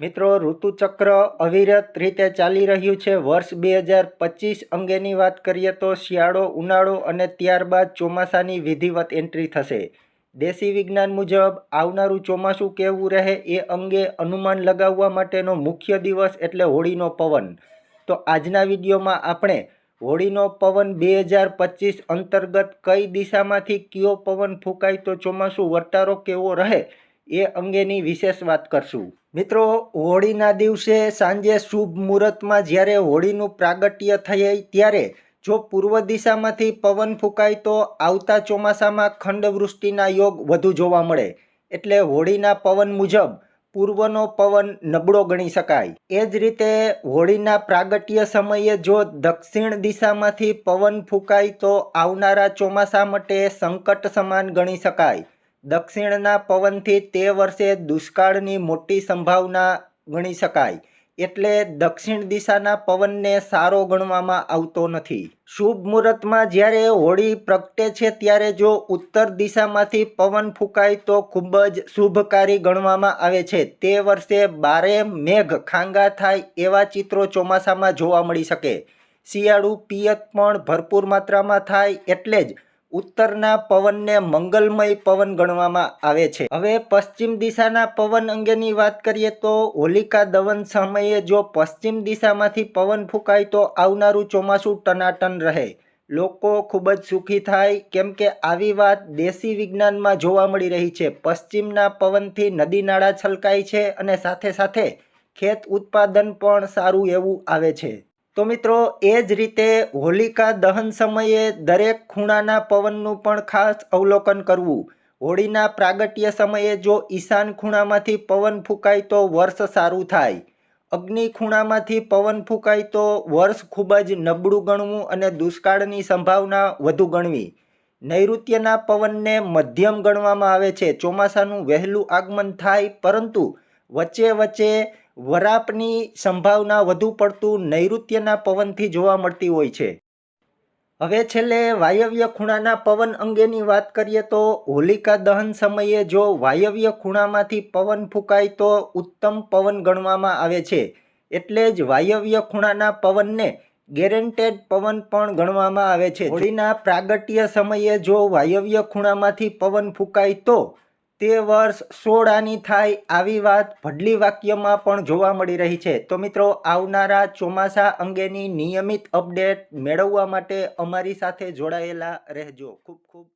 મિત્રો, ઋતુચક્ર અવિરત રીતે ચાલી રહ્યું છે. વર્ષ બે હજાર પચીસ અંગેની વાત કરીએ તો શિયાળો, ઉનાળો અને ત્યારબાદ ચોમાસાની વિધિવત એન્ટ્રી થશે. દેશી વિજ્ઞાન મુજબ, આવનારું ચોમાસું કેવું રહે એ અંગે અનુમાન લગાવવા માટેનો મુખ્ય દિવસ એટલે હોળીનો પવન. તો આજના વિડીયોમાં આપણે હોળીનો પવન બે હજાર પચીસ અંતર્ગત કઈ દિશામાંથી કયો પવન ફૂંકાય તો ચોમાસું વર્તારો કેવો રહે એ અંગેની વિશેષ વાત કરશું. મિત્રો, હોળીના દિવસે સાંજે શુભ મુહૂર્તમાં જ્યારે હોળીનું પ્રાગટ્ય થઈ ત્યારે જો પૂર્વ દિશામાંથી પવન ફૂંકાય તો આવતા ચોમાસામાં ખંડવૃષ્ટિના યોગ વધુ જોવા મળે. એટલે હોળીના પવન મુજબ પૂર્વનો પવન નબળો ગણી શકાય. એ જ રીતે હોળીના પ્રાગટ્ય સમયે જો દક્ષિણ દિશામાંથી પવન ફૂંકાય તો આવનારા ચોમાસા માટે સંકટ સમાન ગણી શકાય. દક્ષિણના પવનથી તે વર્ષે દુષ્કાળની મોટી સંભાવના ગણી શકાય. એટલે દક્ષિણ દિશાના પવનને સારો ગણવામાં આવતો નથી. શુભ મુહૂર્તમાં જ્યારે હોળી પ્રગટે છે ત્યારે જો ઉત્તર દિશામાંથી પવન ફૂંકાય તો ખૂબ જ શુભકારી ગણવામાં આવે છે. તે વર્ષે બારે મેઘ ખાંગા થાય એવા ચિત્રો ચોમાસામાં જોવા મળી શકે. શિયાળુ પિયત પણ ભરપૂર માત્રામાં થાય એટલે જ ઉત્તરના પવનને મંગલમય પવન ગણવામાં આવે છે. હવે પશ્ચિમ દિશાના પવન અંગેની વાત કરીએ તો હોલિકા દવન સમયે જો પશ્ચિમ દિશામાંથી પવન ફૂંકાય તો આવનારું ચોમાસું ટનાટન રહે. લોકો ખૂબ જ સુખી થાય, કેમ કે આવી વાત દેશી વિજ્ઞાનમાં જોવા મળી રહી છે. પશ્ચિમના પવનથી નદી નાળા છલકાય છે અને સાથે સાથે ખેત ઉત્પાદન પણ સારું એવું આવે છે. તો મિત્રો, એ જ રીતે હોલિકા દહન સમયે દરેક ખૂણાના પવનનું પણ ખાસ અવલોકન કરવું. હોળીના પ્રાગટ્ય સમયે જો ઈશાન ખૂણામાંથી પવન ફૂંકાય તો વર્ષ સારું થાય. અગ્નિ ખૂણામાંથી પવન ફૂંકાય તો વર્ષ ખૂબ જ નબળું ગણવું અને દુષ્કાળની સંભાવના વધુ ગણવી. નૈઋત્યના પવનને મધ્યમ ગણવામાં આવે છે. ચોમાસાનું વહેલું આગમન થાય, પરંતુ વચ્ચે વચ્ચે વરાપની સંભાવના વધુ પડતું નૈઋત્યના પવનથી જોવા મળતી હોય છે. હવે છેલ્લે વાયવ્ય ખૂણાના પવન અંગેની વાત કરીએ તો હોલિકા દહન સમયે જો વાયવ્ય ખૂણામાંથી પવન ફૂંકાય તો ઉત્તમ પવન ગણવામાં આવે છે. એટલે જ વાયવ્ય ખૂણાના પવનને ગેરેન્ટેડ પવન પણ ગણવામાં આવે છે. હોળીના પ્રાગટ્ય સમયે જો વાયવ્ય ખૂણામાંથી પવન ફૂંકાય તો તે વર્ષ સોળાની થાય આવી વાત ભડલી વાક્યમાં પણ જોવા મળી રહી છે. તો મિત્રો, આવનારા ચોમાસા અંગેની નિયમિત અપડેટ મેળવવા માટે અમારી સાથે જોડાયેલા રહેજો. ખૂબ ખૂબ